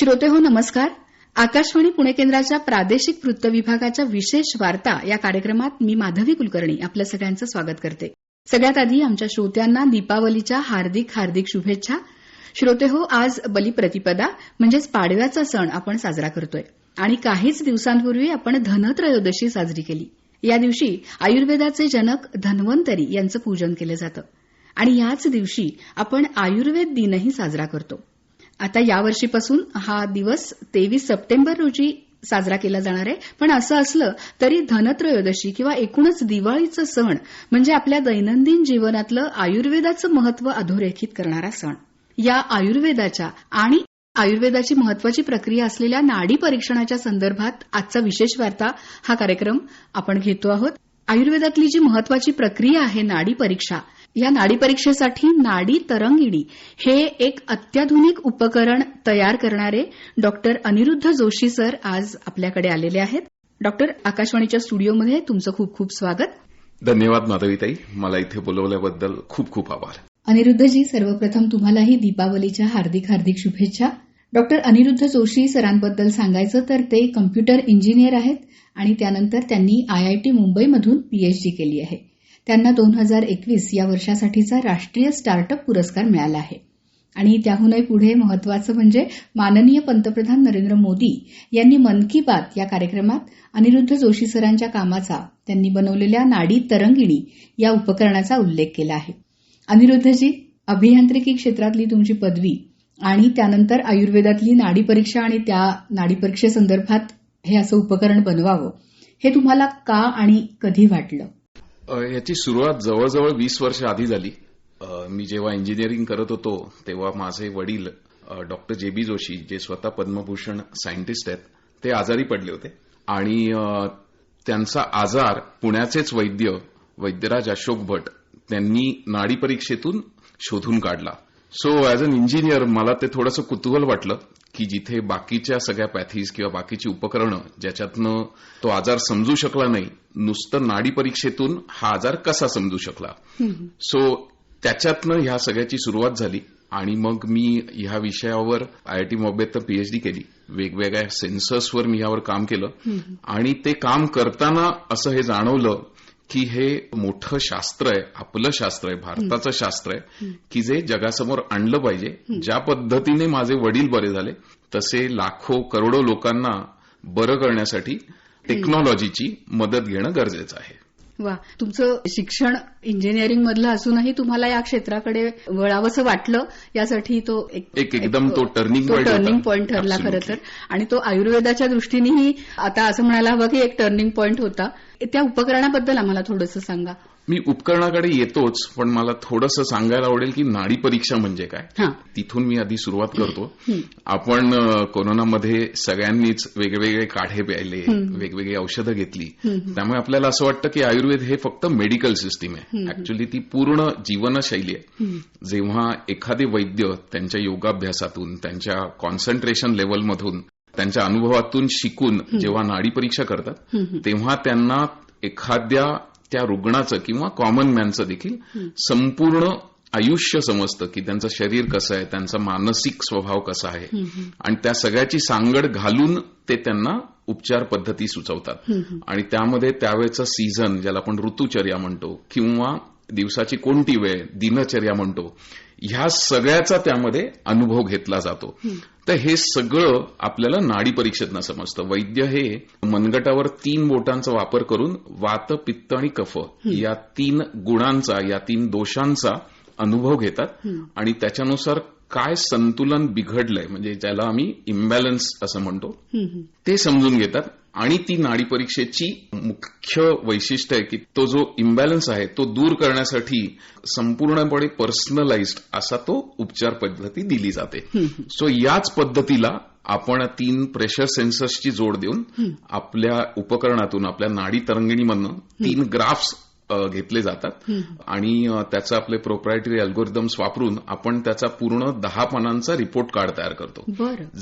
श्रोते हो नमस्कार. आकाशवाणी पुणे केंद्राच्या प्रादेशिक वृत्त विभागाच्या विशेष वार्ता या कार्यक्रमात मी माधवी कुलकर्णी आपलं सगळ्यांचं स्वागत करते. सगळ्यात आधी आमच्या श्रोत्यांना दीपावलीच्या हार्दिक हार्दिक शुभेच्छा. श्रोते हो आज बलिप्रतिपदा म्हणजेच पाडव्याचा सण आपण साजरा करतोय. आणि काहीच दिवसांपूर्वी आपण धनत्रयोदशी साजरी केली. या दिवशी आयुर्वेदाचे जनक धन्वंतरी यांचं पूजन केलं जातं. आणि याच दिवशी आपण आयुर्वेद दिनही साजरा करतो. आता यावर्षीपासून हा दिवस तेवीस सप्टेंबर रोजी साजरा केला जाणार आहे. पण असं असलं तरी धनत्रयोदशी किंवा एकूणच दिवाळीचं सण म्हणजे आपल्या दैनंदिन जीवनातलं आयुर्वेदाचं महत्त्व अधोरेखित करणारा सण. या आयुर्वेदाच्या आणि आयुर्वेदाची महत्वाची प्रक्रिया असलेल्या नाडी परीक्षणाच्या संदर्भात आजचा विशेष वार्ता हा कार्यक्रम आपण घेतो आहोत. आयुर्वेदातली जी महत्वाची प्रक्रिया आहे नाडी परीक्षा या नाडी परीक्षेसाठी नाडी तरंगिणी हे एक अत्याधुनिक उपकरण तयार करणारे डॉक्टर अनिरुद्ध जोशी सर आज आपल्याकडे आलेले आहेत. डॉक्टर आकाशवाणीच्या स्टुडिओमध्ये तुमचं खूप खूप स्वागत. धन्यवाद माधवीताई. मला इथे बोलवल्याबद्दल खूप खूप आभार. अनिरुद्धजी सर्वप्रथम तुम्हालाही दीपावलीच्या हार्दिक हार्दिक शुभेच्छा. डॉक्टर अनिरुद्ध जोशी सरांबद्दल सांगायचं तर ते कम्प्युटर इंजिनियर आहेत आणि त्यानंतर त्यांनी आयआयटी मुंबईमधून पीएचडी केली आहे. त्यांना दोन हजार एकवीस या वर्षासाठीचा राष्ट्रीय स्टार्टअप पुरस्कार मिळाला आहे. आणि त्याहूनही पुढे महत्वाचं म्हणजे माननीय पंतप्रधान नरेंद्र मोदी यांनी मन की बात या कार्यक्रमात अनिरुद्ध जोशी सरांच्या कामाचा त्यांनी बनवलेल्या नाडी तरंगिणी या उपकरणाचा उल्लेख केला आहे. अनिरुद्धजी अभियांत्रिकी क्षेत्रातली तुमची पदवी आणि त्यानंतर आयुर्वेदातली नाडी परीक्षा आणि त्या नाडी परीक्षेसंदर्भात हे असं उपकरण बनवावं हे तुम्हाला का आणि कधी वाटलं? याची सुरुवात जवळजवळ वीस वर्ष आधी झाली. मी जेव्हा इंजिनिअरिंग करत होतो तेव्हा माझे वडील डॉक्टर जे बी जोशी जे स्वतः पद्मभूषण सायंटिस्ट आहेत ते आजारी पडले होते. आणि त्यांचा आजार पुण्याचेच वैद्य वैद्यराज अशोक भट त्यांनी नाडी परीक्षेतून शोधून काढला. सो ॲज अन इंजिनियर मला ते थोडंसं कुतूहल वाटलं. की जिथे बाकीच्या सगळ्या पॅथीज किंवा बाकीची उपकरणं ज्याच्यातनं तो आजार समजू शकला नाही नुसतं नाडी परीक्षेतून हा आजार कसा समजू शकला? सो त्याच्यातनं ह्या सगळ्याची सुरुवात झाली आणि मग मी ह्या विषयावर आयआयटी मुंबईत तर पीएचडी केली. वेगवेगळ्या सेन्सर्सवर मी यावर काम केलं. आणि ते काम करताना असं हे जाणवलं की हे मोठं शास्त्र आहे आपलं शास्त्र आहे भारताचं शास्त्र आहे की जे जगासमोर आणलं पाहिजे. ज्या पद्धतीने माझे वडील बरे झाले तसे लाखो करोडो लोकांना बरं करण्यासाठी टेक्नॉलॉजीची मदत घेणं गरजेचं आहे. वा तुमचं शिक्षण इंजिनिअरिंग मधलं असूनही तुम्हाला या क्षेत्राकडे वळावंसं वाटलं? यासाठी तो एक एकदम तो टर्निंग तो टर्निंग पॉईंट ठरला खरं तर. आणि तो आयुर्वेदाच्या दृष्टीनेही आता असं म्हणायला हवं की एक टर्निंग पॉईंट होता. त्या उपकरणाबद्दल आम्हाला थोडंसं सांगा. मी उपकरणाकडे येतोच पण मला थोडंसं सांगायला आवडेल की नाडी परीक्षा म्हणजे काय? तिथून मी आधी सुरुवात करतो. आपण कोरोनामध्ये सगळ्यांनीच वेगवेगळे काढे प्यायले वेगवेगळी औषधं घेतली. त्यामुळे आपल्याला असं वाटतं की आयुर्वेद हे फक्त मेडिकल सिस्टीम आहे. ऍक्च्युली ती पूर्ण जीवनशैली आहे. जेव्हा एखादे वैद्य त्यांच्या योगाभ्यासातून त्यांच्या कॉन्सन्ट्रेशन लेवलमधून त्यांच्या अनुभवातून शिकून जेव्हा नाडी परीक्षा करतात तेव्हा त्यांना एखाद्या त्या रुग्णाचं किंवा कॉमन मॅनचं देखील संपूर्ण आयुष्य समजतं की त्यांचं शरीर कसं आहे त्यांचा मानसिक स्वभाव कसा आहे. आणि त्या सगळ्याची सांगड घालून ते त्यांना उपचार पद्धती सुचवतात. आणि त्यामध्ये त्यावेळेचं सीझन ज्याला आपण ऋतुचर्या म्हणतो किंवा दिवसाची कोणती वेळ दिनचर्या म्हणतो ह्या सगळ्याचा त्यामध्ये अनुभव घेतला जातो. तर हे सगळं आपल्याला नाडी परीक्षेतनं समजतं. वैद्य हे मनगटावर तीन बोटांचा वापर करून वात पित्त आणि कफ या तीन गुणांचा या तीन दोषांचा अनुभव घेतात. आणि त्याच्यानुसार काय संतुलन बिघडलंय म्हणजे ज्याला आम्ही इम्बॅलन्स असं म्हणतो ते समजून घेतात. आणि ती नाडी परीक्षेची मुख्य वैशिष्ट्य आहे की तो जो इम्बॅलन्स आहे तो दूर करण्यासाठी संपूर्णपणे पर्सनलाइज्ड असा तो उपचार पद्धती दिली जाते. सो याच पद्धतीला आपण तीन प्रेशर सेन्सर्सची जोड देऊन आपल्या उपकरणातून आपल्या नाडी तरंगिणीमधनं तीन ग्राफ्स घेतले जातात. आणि त्याचं आपले प्रोप्रायटरी अल्गोरिदम्स वापरून आपण त्याचा पूर्ण दहा पानांचा रिपोर्ट कार्ड तयार करतो.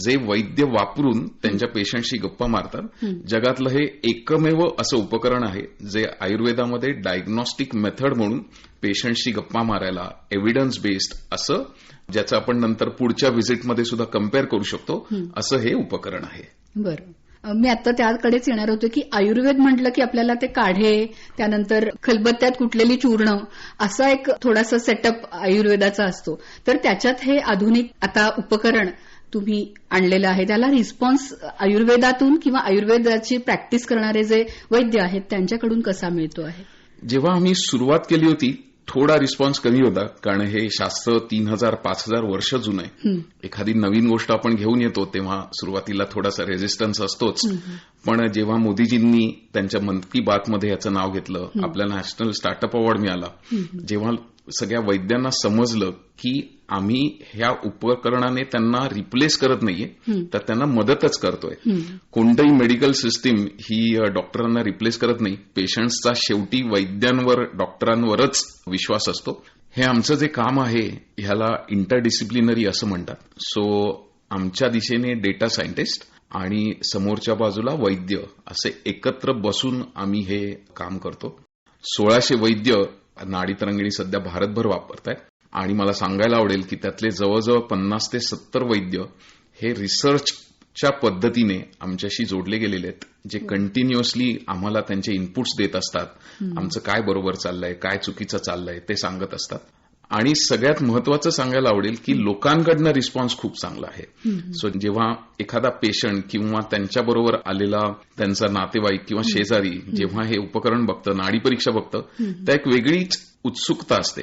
जे वैद्य वापरून त्यांच्या पेशंटशी गप्पा मारतात. जगातलं हे एकमेव असं उपकरण आहे जे आयुर्वेदामध्ये डायग्नॉस्टिक मेथड म्हणून पेशंटशी गप्पा मारायला एव्हिडन्स बेस्ड असं ज्याचं आपण नंतर पुढच्या व्हिजिटमध्ये सुद्धा कंपेअर करू शकतो असं हे उपकरण आहे. बरं. मी आता त्याकडेच येणार होतो की आयुर्वेद म्हटलं की आपल्याला ते काढे त्यानंतर खलबत्त्यात कुठलेली चूर्ण असा एक थोडासा सेटअप आयुर्वेदाचा असतो. तर त्याच्यात हे आधुनिक आता उपकरण तुम्ही आणलेलं आहे. त्याला रिस्पॉन्स आयुर्वेदातून किंवा आयुर्वेदाची प्रॅक्टिस करणारे जे वैद्य आहेत त्यांच्याकडून कसा मिळतो आहे? जेव्हा आम्ही सुरुवात केली होती थोडा रिस्पॉन्स कमी होता कारण हे शास्त्र तीन हजार पाच हजार वर्ष जुनं आहे. एखादी नवीन गोष्ट आपण घेऊन येतो तेव्हा सुरुवातीला थोडासा रेझिस्टन्स असतोच. पण जेव्हा मोदीजींनी त्यांच्या मन की बातमध्ये याचं नाव घेतलं आपल्याला नॅशनल स्टार्टअप अवॉर्ड मिळाला जेव्हा सगळ्या वैद्यांना समजलं की आम्ही ह्या उपकरणाने त्यांना रिप्लेस करत नाहीये तर त्यांना मदतच करतोय. कोणतंही मेडिकल सिस्टीम ही डॉक्टरांना रिप्लेस करत नाही. पेशंट्सचा शेवटी वैद्यांवर डॉक्टरांवरच विश्वास असतो. हे आमचं जे काम आहे ह्याला इंटरडिसिप्लिनरी असं म्हणतात. सो आमच्या दिशेने डेटा सायंटिस्ट आणि समोरच्या बाजूला वैद्य असे एकत्र बसून आम्ही हे काम करतो. सोळाशे वैद्य नाडी तरंगिणी सध्या भारतभर वापरत आहेत आणि मला सांगायला आवडेल की त्यातले जवळजवळ पन्नास ते सत्तर वैद्य हे रिसर्चच्या पद्धतीने आमच्याशी जोडले गेलेले आहेत जे कंटिन्युअसली आम्हाला त्यांचे इनपुट्स देत असतात. आमचं काय बरोबर चाललंय काय चुकीचं चाललंय ते सांगत असतात. आणि सगळ्यात महत्वाचं सांगायला आवडेल की लोकांकडनं रिस्पॉन्स खूप चांगला आहे. सो जेव्हा एखादा पेशंट किंवा त्यांच्याबरोबर आलेला त्यांचा नातेवाईक किंवा शेजारी जेव्हा हे उपकरण बघतं नाडी परीक्षा बघतं त्या एक वेगळीच उत्सुकता असते.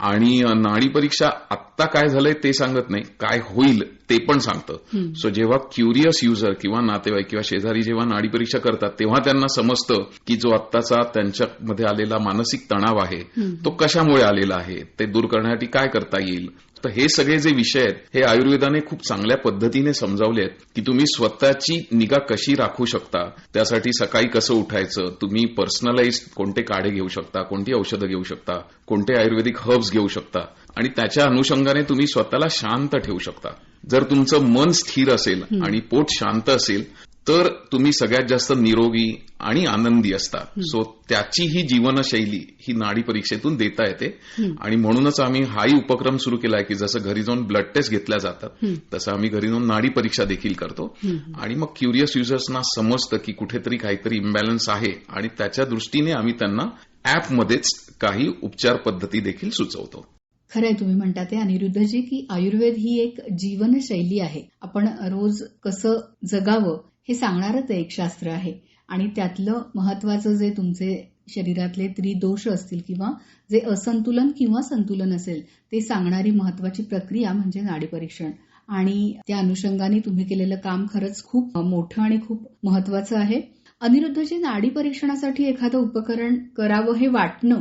आणि नाडी परीक्षा आत्ता काय झालंय ते सांगत नाही काय होईल ते पण सांगतं. सो जेव्हा क्युरियस युजर किंवा नातेवाईक किंवा शेजारी जेव्हा नाडी परीक्षा करतात तेव्हा त्यांना समजतं की जो आत्ताचा त्यांच्यामध्ये आलेला मानसिक तणाव आहे तो कशामुळे आलेला आहे ते दूर करण्यासाठी काय करता येईल? तर हे सगळे जे विषय आहेत हे आयुर्वेदाने खूप चांगल्या पद्धतीने समजावले आहेत की तुम्ही स्वतःची निगा कशी राखू शकता त्यासाठी सकाळी कसं उठायचं तुम्ही पर्सनलाइज कोणते काढे घेऊ शकता कोणती औषधं घेऊ शकता कोणते आयुर्वेदिक हर्ब्स घेऊ शकता आणि त्याच्या अनुषंगाने तुम्ही स्वतःला शांत ठेवू शकता. जर तुमचं मन स्थिर असेल आणि पोट शांत असेल तर तुम्ही सगळ्यात जास्त निरोगी आणि आनंदी असता. सो त्याची ही जीवनशैली ही नाडी परीक्षेतून देता येते. आणि म्हणूनच आम्ही हाही उपक्रम सुरू केला आहे की जसं घरी जाऊन ब्लड टेस्ट घेतल्या जातात तसं आम्ही घरी जाऊन नाडी परीक्षा देखील करतो. आणि मग क्युरियस युजर्सना समजतं की कुठेतरी काहीतरी इम्बॅलन्स आहे आणि त्याच्या दृष्टीने आम्ही त्यांना ऍपमध्येच काही उपचार पद्धती देखील सुचवतो. खरंय तुम्ही म्हणता ते. अनिरुद्धजी की आयुर्वेद ही एक जीवनशैली आहे. आपण रोज कसं जगावं हे सांगणारच एक शास्त्र आहे. आणि त्यातलं महत्वाचं जे तुमचे शरीरातले त्रिदोष असतील किंवा जे असंतुलन किंवा संतुलन असेल ते सांगणारी महत्वाची प्रक्रिया म्हणजे नाडी परीक्षण. आणि त्या अनुषंगाने तुम्ही केलेलं काम खरंच खूप मोठं आणि खूप महत्वाचं आहे. अनिरुद्धजी नाडी परीक्षणासाठी एखादं उपकरण करावं हे वाटणं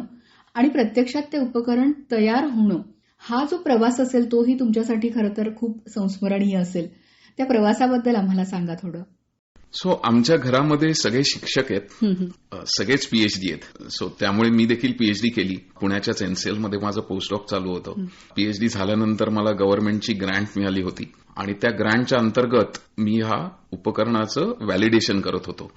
आणि प्रत्यक्षात ते उपकरण तयार होणं हा जो प्रवास असेल तोही तुमच्यासाठी खरं तर खूप संस्मरणीय असेल. त्या प्रवासाबद्दल आम्हाला सांगा थोडं. सो आमच्या घरामध्ये सगळे शिक्षक आहेत. सगळेच पीएचडी आहेत. सो त्यामुळे मी देखील पीएचडी केली. पुण्याच्याच एनसीएलमध्ये माझं पोस्टडॉक चालू होतं. पीएचडी झाल्यानंतर मला गव्हर्नमेंटची ग्रँट मिळाली होती. आणि त्या ग्रँटच्या अंतर्गत मी हा उपकरणाचं व्हॅलिडेशन करत होतो.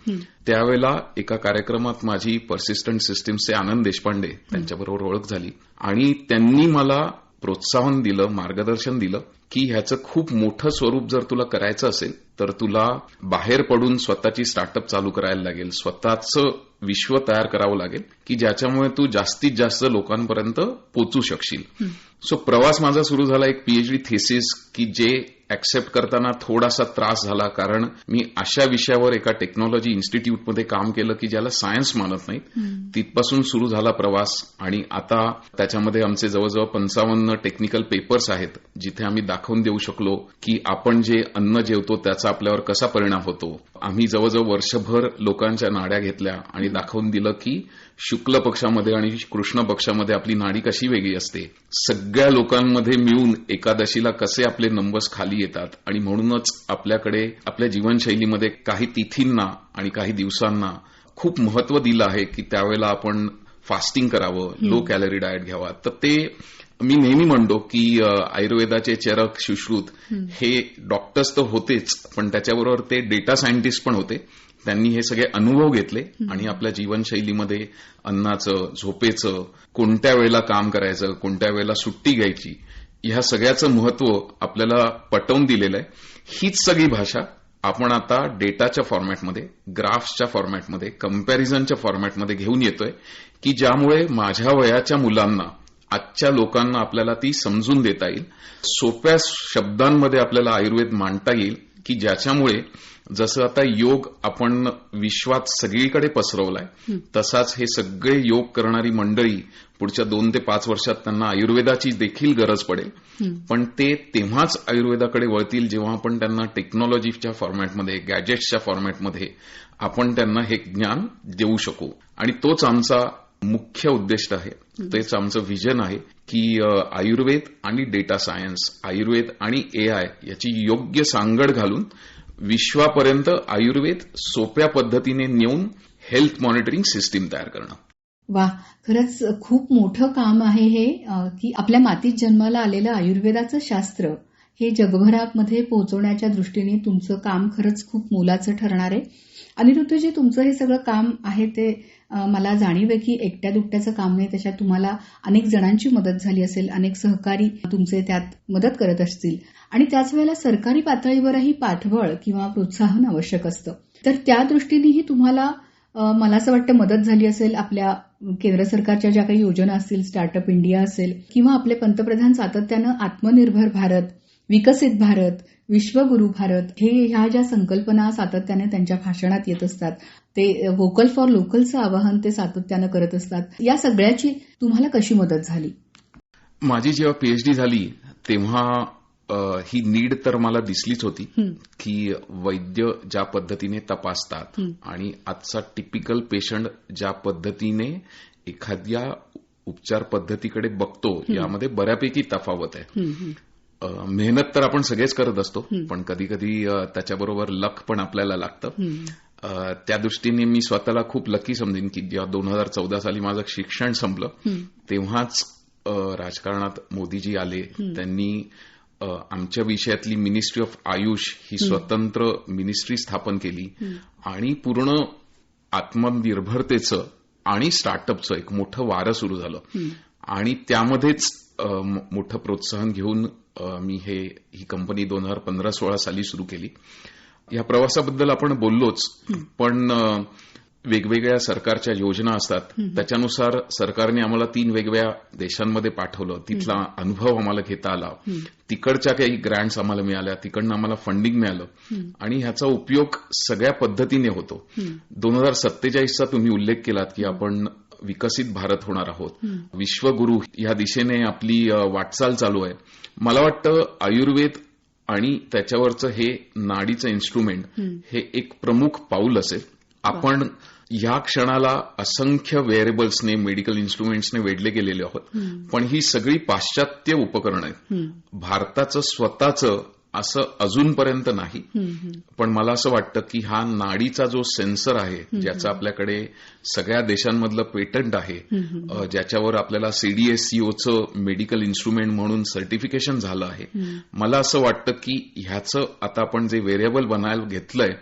त्यावेळेला एका कार्यक्रमात माझी पर्सिस्टंट सिस्टीमचे आनंद देशपांडे त्यांच्याबरोबर ओळख झाली. आणि त्यांनी मला प्रोत्साहन दिलं मार्गदर्शन दिलं. की ह्याचं खूप मोठं स्वरूप जर तुला करायचं असेल तर तुला बाहेर पडून स्वतःची स्टार्टअप चालू करायला लागेल. स्वतःचं विश्व तयार करावं लागेल की ज्याच्यामुळे तू जास्तीत जास्त लोकांपर्यंत पोचू शकशील. सो प्रवास माझा सुरू झाला एक पीएचडी थेसिस की जे ऍक्सेप्ट करताना थोडासा त्रास झाला कारण मी अशा विषयावर एका टेक्नॉलॉजी इन्स्टिट्यूटमध्ये काम केलं की ज्याला सायन्स मानत नाहीत. तिथपासून सुरू झाला प्रवास आणि आता त्याच्यामध्ये आमचे जवळजवळ पंचावन्न टेक्निकल पेपर्स आहेत जिथे आम्ही दाखवून देऊ शकलो की आपण जे अन्न जेवतो त्याचा आपल्यावर कसा परिणाम होतो. आम्ही जवळजवळ वर्षभर लोकांच्या नाड्या घेतल्या आणि दाखवून दिलं की शुक्ल पक्षामध्ये आणि कृष्ण पक्षामध्ये आपली नाडी कशी वेगळी असते? सगळ्या लोकांमध्ये मिळून एकादशीला कसे आपले नंबर्स खाली येतात? आणि म्हणूनच आपल्याकडे आपल्या जीवनशैलीमध्ये काही तिथींना आणि काही दिवसांना खूप महत्त्व दिलं आहे की त्यावेळेला आपण फास्टिंग करावं लो कॅलरी डाएट घ्यावा. तर ते मी नेहमी म्हणतो की आयुर्वेदाचे चरक सुश्रुत हे डॉक्टर्स तर होतेच पण त्याच्याबरोबर ते डेटा सायंटिस्ट पण होते. त्यांनी हे सगळे अनुभव घेतले आणि आपल्या जीवनशैलीमध्ये अन्नाचं झोपेचं कोणत्या वेळेला काम करायचं कोणत्या वेळेला सुट्टी घ्यायची ह्या सगळ्याचं महत्त्व आपल्याला पटवून दिलेलं आहे. हीच सगळी भाषा आपण आता डेटाच्या फॉर्मॅटमध्ये ग्राफ्सच्या फॉर्मॅटमध्ये कम्पॅरिझनच्या फॉर्मॅटमध्ये घेऊन येतोय की ज्यामुळे माझ्या वयाच्या मुलांना आजच्या लोकांना आपल्याला ती समजून देता येईल. सोप्या शब्दांमध्ये आपल्याला आयुर्वेद मांडता येईल की ज्याच्यामुळे जसं आता योग आपण विश्वात सगळीकडे पसरवलाय तसाच हे सगळे योग करणारी मंडळी पुढच्या दोन ते पाच वर्षात त्यांना आयुर्वेदाची देखील गरज पडेल. पण ते तेव्हाच आयुर्वेदाकडे वळतील जेव्हा आपण त्यांना टेक्नॉलॉजीच्या फॉर्मॅटमध्ये गॅजेट्सच्या फॉर्मॅटमध्ये आपण त्यांना हे ज्ञान देऊ शकू. आणि तोच आमचा मुख्य उद्दिष्ट आहे. तेच आमचं व्हिजन आहे की आयुर्वेद आणि डेटा सायन्स आयुर्वेद आणि एआय याची योग्य सांगड घालून विश्वापर्यंत आयुर्वेद सोप्या पद्धतीने नेऊन हेल्थ मॉनिटरिंग सिस्टीम तयार करणं. वा खरंच खूप मोठं काम आहे हे की आपल्या मातीत जन्माला आलेलं आयुर्वेदाचं शास्त्र. हे जगभरामध्ये पोहोचवण्याच्या दृष्टीने तुमचं काम खरंच खूप मोलाचं ठरणार आहे. अनिरुद्धजी तुमचं हे सगळं काम आहे ते मला जाणीव आहे की एकट्या दुकट्याचं काम नाही त्याच्यात तुम्हाला अनेक जणांची मदत झाली असेल अनेक सहकारी तुमचे त्यात मदत करत असतील. आणि त्याच वेळेला सरकारी पातळीवरही पाठबळ किंवा प्रोत्साहन आवश्यक असतं. तर त्या दृष्टीनेही तुम्हाला मला असं वाटतं मदत झाली असेल आपल्या केंद्र सरकारच्या ज्या काही योजना असतील स्टार्टअप इंडिया असेल किंवा आपले पंतप्रधान सातत्यानं आत्मनिर्भर भारत विकसित भारत विश्वगुरु भारत हे ह्या ज्या संकल्पना सातत्याने त्यांच्या भाषणात येत असतात ते व्होकल फॉर लोकलचं आवाहन ते सातत्यानं करत असतात या सगळ्याची तुम्हाला कशी मदत झाली? माझी जेव्हा पीएचडी झाली तेव्हा ही नीड तर मला दिसलीच होती की वैद्य ज्या पद्धतीने तपासतात आणि आजचा टिपिकल पेशंट ज्या पद्धतीने एखाद्या उपचार पद्धतीकडे बघतो यामध्ये बऱ्यापैकी तफावत आहे. मेहनत तर आपण सगळेच करत असतो पण कधी कधी त्याच्याबरोबर लक पण आपल्याला लागतं. त्या दृष्टीने मी स्वतःला खूप लकी समजेन की जेव्हा दोन हजार चौदा साली माझं शिक्षण संपलं तेव्हाच राजकारणात मोदीजी आले. त्यांनी आमच्या विषयातली मिनिस्ट्री ऑफ आयुष ही स्वतंत्र मिनिस्ट्री स्थापन केली. आणि पूर्ण आत्मनिर्भरतेचं आणि स्टार्टअपचं एक मोठं वारं सुरू झालं. आणि त्यामध्येच मोठं प्रोत्साहन घेऊन मी हे ही कंपनी दोन हजार पंधरा सोळा साली सुरू केली. या प्रवासाबद्दल आपण बोललोच पण वेगवेगळ्या सरकारच्या योजना असतात. त्याच्यानुसार सरकारने आम्हाला तीन वेगवेगळ्या देशांमध्ये पाठवलं. तिथला अनुभव आम्हाला घेता आला. तिकडच्या काही ग्रँट्स आम्हाला मिळाल्या. तिकडनं आम्हाला फंडिंग मिळालं. आणि ह्याचा उपयोग सगळ्या पद्धतीने होतो. दोन हजार सत्तेचाळीसचा तुम्ही उल्लेख केलात की आपण विकसित भारत होणार आहोत. विश्वगुरु या दिशेने आपली वाटचाल चालू आहे. मला वाटतं आयुर्वेद आणि त्याच्यावरचं हे नाडीचं इन्स्ट्रुमेंट हे एक प्रमुख पाऊल असेल. आपण या क्षणाला असंख्य वेअरेबल्सने मेडिकल इन्स्ट्रुमेंट्सने वेढले गेलेले आहोत. पण ही सगळी पाश्चात्य उपकरणं आहेत. भारताचं स्वतःचं असं अजूनपर्यंत नाही. पण मला असं वाटतं की हा नाडीचा जो सेन्सर आहे ज्याचा आपल्याकडे सगळ्या देशांमधलं पेटंट आहे ज्याच्यावर आपल्याला सीडीएससीओचं मेडिकल इन्स्ट्रुमेंट म्हणून सर्टिफिकेशन झालं आहे. मला असं वाटतं की ह्याचं आता आपण जे व्हेरिएबल बनायला घेतलंय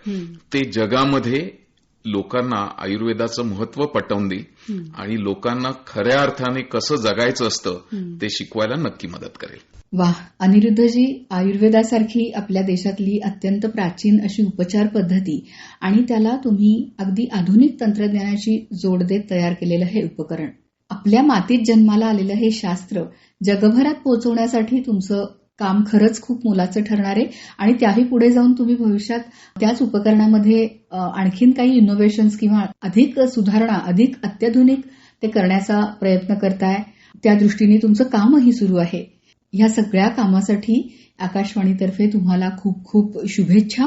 ते जगामध्ये लोकांना आयुर्वेदाचं महत्त्व पटवून देईल आणि लोकांना खऱ्या अर्थाने कसं जगायचं असतं ते शिकवायला नक्की मदत करेल. वा अनिरुद्धजी आयुर्वेदासारखी आपल्या देशातली अत्यंत प्राचीन अशी उपचार पद्धती आणि त्याला तुम्ही अगदी आधुनिक तंत्रज्ञानाची जोड देत तयार केलेलं हे उपकरण. आपल्या मातीत जन्माला आलेलं हे शास्त्र जगभरात पोहोचवण्यासाठी तुमचं काम खरंच खूप मोलाचं ठरणार आहे. आणि त्याही पुढे जाऊन तुम्ही भविष्यात त्याच उपकरणामध्ये आणखीन काही इनोव्हेशन्स किंवा अधिक सुधारणा अधिक अत्याधुनिक ते करण्याचा प्रयत्न करताय. त्या दृष्टीने तुमचं कामही सुरू आहे. ह्या सगळ्या कामासाठी आकाशवाणीतर्फे तुम्हाला खूप खूप शुभेच्छा.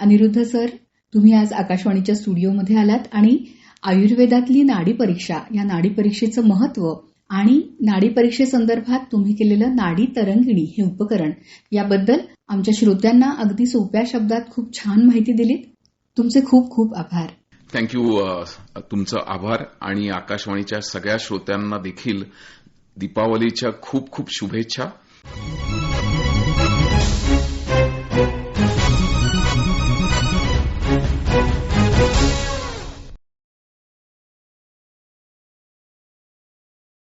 अनिरुद्ध सर तुम्ही आज आकाशवाणीच्या स्टुडिओमध्ये आलात आणि आयुर्वेदातली नाडी परीक्षा या नाडी परीक्षेचं महत्त्व आणि नाडी परीक्षेसंदर्भात तुम्ही केलेलं नाडी तरंगिणी हे उपकरण. याबद्दल आमच्या श्रोत्यांना अगदी सोप्या शब्दात खूप छान माहिती दिलीत. तुमचे खूप खूप आभार. थँक्यू uh, तुमचं आभार आणि आकाशवाणीच्या सगळ्या श्रोत्यांना देखील दीपावलीच्या खूप खूप शुभेच्छा.